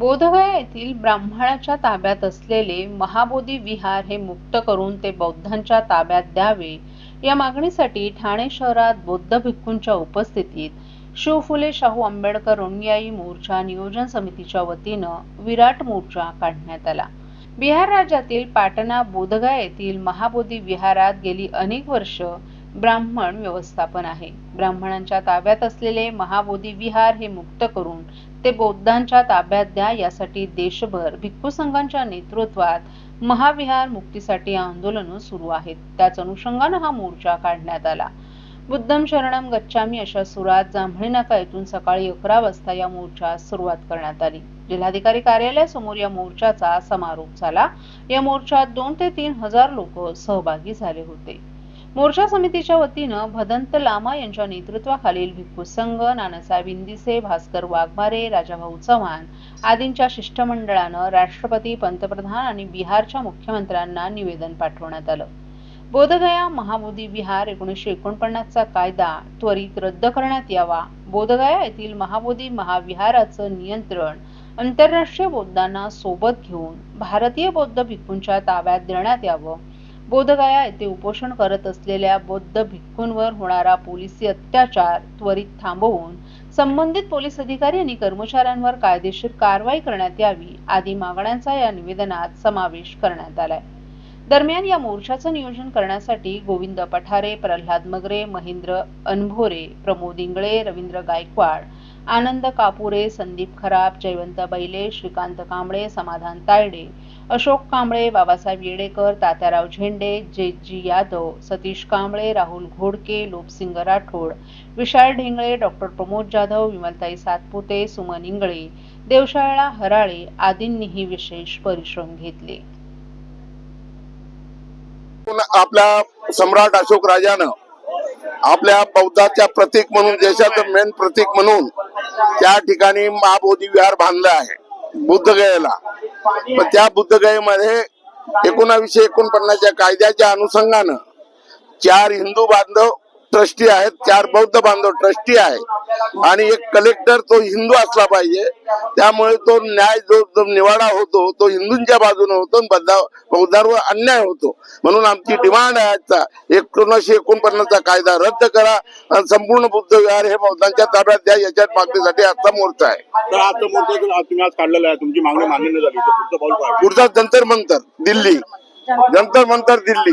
बोधगया येथील ब्राह्मणाच्या ताब्यात असलेले महाबोधी विहार हे मुक्त करून ते बौद्धांच्या ताब्यात द्यावे या मागणीसाठी ठाणे शहरात बौद्ध भिक्खूंच्या उपस्थितीत शिवफुले शाहू आंबेडकर अनुयायी मोर्चा नियोजन समितीच्या वतीनं विराट मोर्चा काढण्यात आला. बिहार राज्यातील पाटणा बोधगया येथील महाबोधी विहारात गेली अनेक वर्ष ब्राह्मण व्यवस्थापन आहे. ब्राह्मणांच्या ताब्यात असलेले महाबोधी विहार हे मुक्त करून ते बौद्धांच्या ताब्यात द्या यासाठी देशभर भिक्खू संघांच्या नेतृत्वात महाविहार मुक्तीसाठी आंदोलन सुरू आहेत. त्याच अनुषंगाने हा मोर्चा काढण्यात आला. बुद्धम शरणम गच्छामी अशा सुरात जांभळी नाका येथून सकाळी अकरा वाजता या मोर्चास सुरुवात करण्यात आली. जिल्हाधिकारी कार्यालयासमोर या मोर्चाचा समारोप झाला. या मोर्चात दोन ते तीन हजार लोक सहभागी झाले होते. मोर्चा समितीच्या वतीनं भदंत लामा यांच्या नेतृत्वाखालील भिक्खू संघ नानासाहेब इंदिसे भास्कर वाघमारे राजाभाऊ चव्हाण आदींच्या शिष्टमंडळानं राष्ट्रपती पंतप्रधान आणि बिहारच्या मुख्यमंत्र्यांना निवेदन पाठवण्यात आलं. बोधगया महाबोधी विहार एकोणीसशे एकोणपन्नासचा कायदा त्वरित रद्द करण्यात यावा. बोधगया येथील महाबोधी महाविहाराचं नियंत्रण आंतरराष्ट्रीय बौद्धांना सोबत घेऊन भारतीय बौद्ध भिक्खूंच्या ताब्यात देण्यात यावं. बोधगया येथे उपोषण करत असलेल्या बौद्ध भिक्खूंवर होणारा पोलिसी अत्याचार त्वरित थांबवून संबंधित पोलीस अधिकारी आणि कर्मचाऱ्यांवर कायदेशीर कारवाई करण्यात यावी आदी मागण्यांचा या निवेदनात समावेश करण्यात आलाय. दरम्यान या मोर्चाचं नियोजन करण्यासाठी गोविंद पठारे प्रल्हाद मगरे महेंद्र अनभोरे प्रमोद इंगळे रवींद्र गायकवाड आनंद कापुरे संदीप खराब जयवंत बैले श्रीकांत कांबळे समाधान तायडे अशोक कांबळे बाबासाहेब येडेकर तात्याराव झेंडे जेजी यादव सतीश कांबळे राहुल घोडके लोपसिंग राठोड विशाल ढेंगळे डॉक्टर प्रमोद जाधव विमलताई सातपुते सुमन इंगळे देवशाळा हराळे आदींनीही विशेष परिश्रम घेतले. आपल्या सम्राट अशोक राजानं आपल्या बौद्धाच्या प्रतीक म्हणून देशाचं मेन प्रतीक म्हणून त्या ठिकाणी महाबोधी विहार बांधलं आहे बुद्धगयेला. पण त्या बुद्धगयेमध्ये एकोणावीसशे एकोणपन्नासच्या कायद्याच्या अनुषंगानं चार हिंदू बांधव ट्रस्टी आहेत चार बौद्ध बांधव ट्रस्टी आहेत आणि एक कलेक्टर तो हिंदू असला पाहिजे. त्यामुळे तो न्याय जो जो निवाडा होतो तो हिंदूंच्या बाजूने होतो बौद्धांवर अन्याय होतो. म्हणून आमची डिमांड आहे आजचा. एकोणीसशे एकोणपन्नासचा कायदा रद्द करा आणि संपूर्ण बुद्ध विहार हे बौद्धांच्या ताब्यात द्या याच्या मागणीसाठी आजचा मोर्चा आहे. आज काढलेला आहे. तुमची मागणी मान्य झाली. पुढचा जंतर मंतर दिल्ली. जंतर मंतर दिल्ली.